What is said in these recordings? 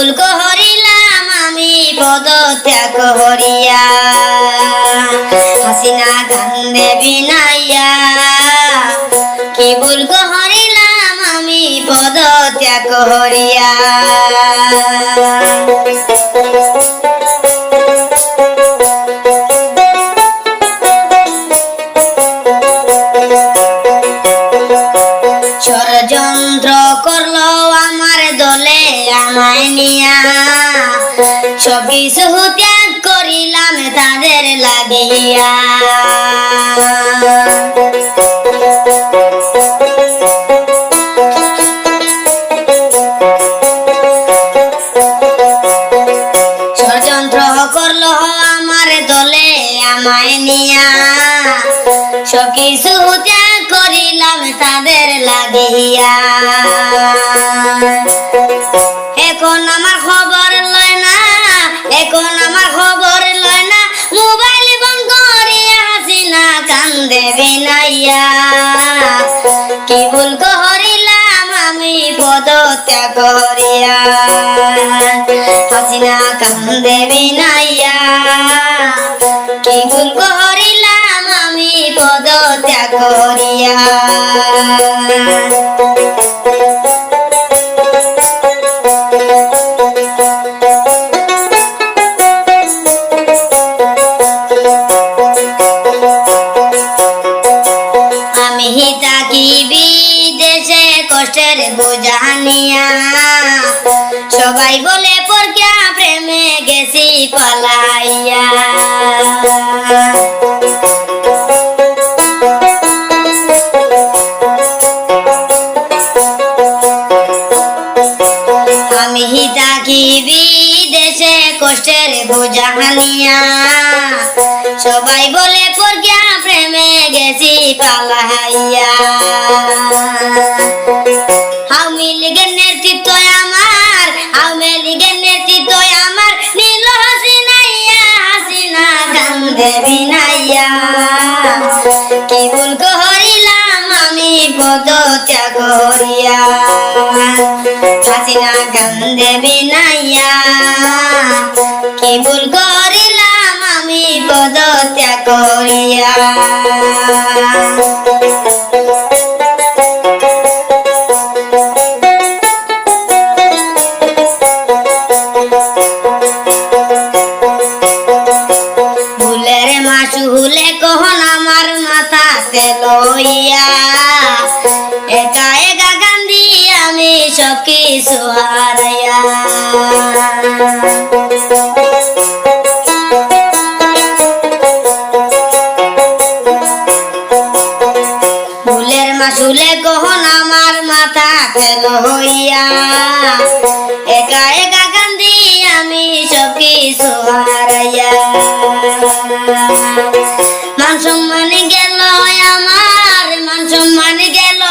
ভুল করিলাম আমি পদত্যাগ করিয়া। হাসিনা গান দেবি নাইয়া কি ভুল করিলাম আমি পদত্যাগ করিয়া। আমায় নিয়া সব কিছু ত্যাগ করিলাম তাদের লাগিয়া। দলে আমায় নিয়া। সব কিছু ত্যাগ করিলাম তাদের লাগিয়া। কি ভুল করিলাম আমি পদ ত্যাগ করিয়া? হাসিনা কান্দে বিনাইয়া। কি ভুল করিলাম আমি পদ ত্যাগ করিয়া? কষ্টের বোঝা নিয়া সবাই বলে, পরকিয়া প্রেমে গেছি পালাইয়া। আমি থাকি বিদেশে কষ্টের বোঝা নিয়া সবাই বলে পরকিয়া প্রেমে গেছি আমার আওয়ামী লীগের আমার, নীল হাসিনাইয়া, হাসিনা কান্দে বিনাইয়া কি ভুল করিলাম আমি, পদ ত্যাগ করিয়া। হাসিনা কান্দে বিনাইয়া কি আমি পদত্যাগ করিয়া। ভুলের কহন আমার মাথাতে লইয়া। একা একা কান্দি আমি সব কিছু হারাইয়া। ভুলের মাসুলে কহন আমার মাথাতে লইয়া একা একা কান্দি আমি সব কিছু হারাইয়া। মান সম্মান গেল আমার, মান সম্মান গেল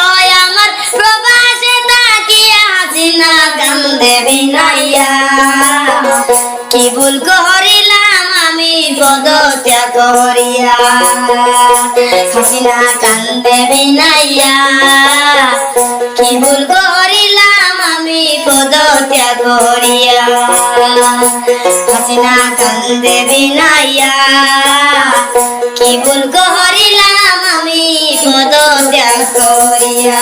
আমার। প্রবাসে তাকিয়া হাসিনা কান্দে বিনাইয়া কি ভুল করিলাম আমি পদ ত্যাগ করিয়া। হাসিনা কান্দে বিনাইয়া, কি ভুল করিলাম আমি পদ ত্যাগ করিয়া। হাসিনা কান্দে বিনাইয়া, কি ভুল করিলাম আমি পদ করিয়া।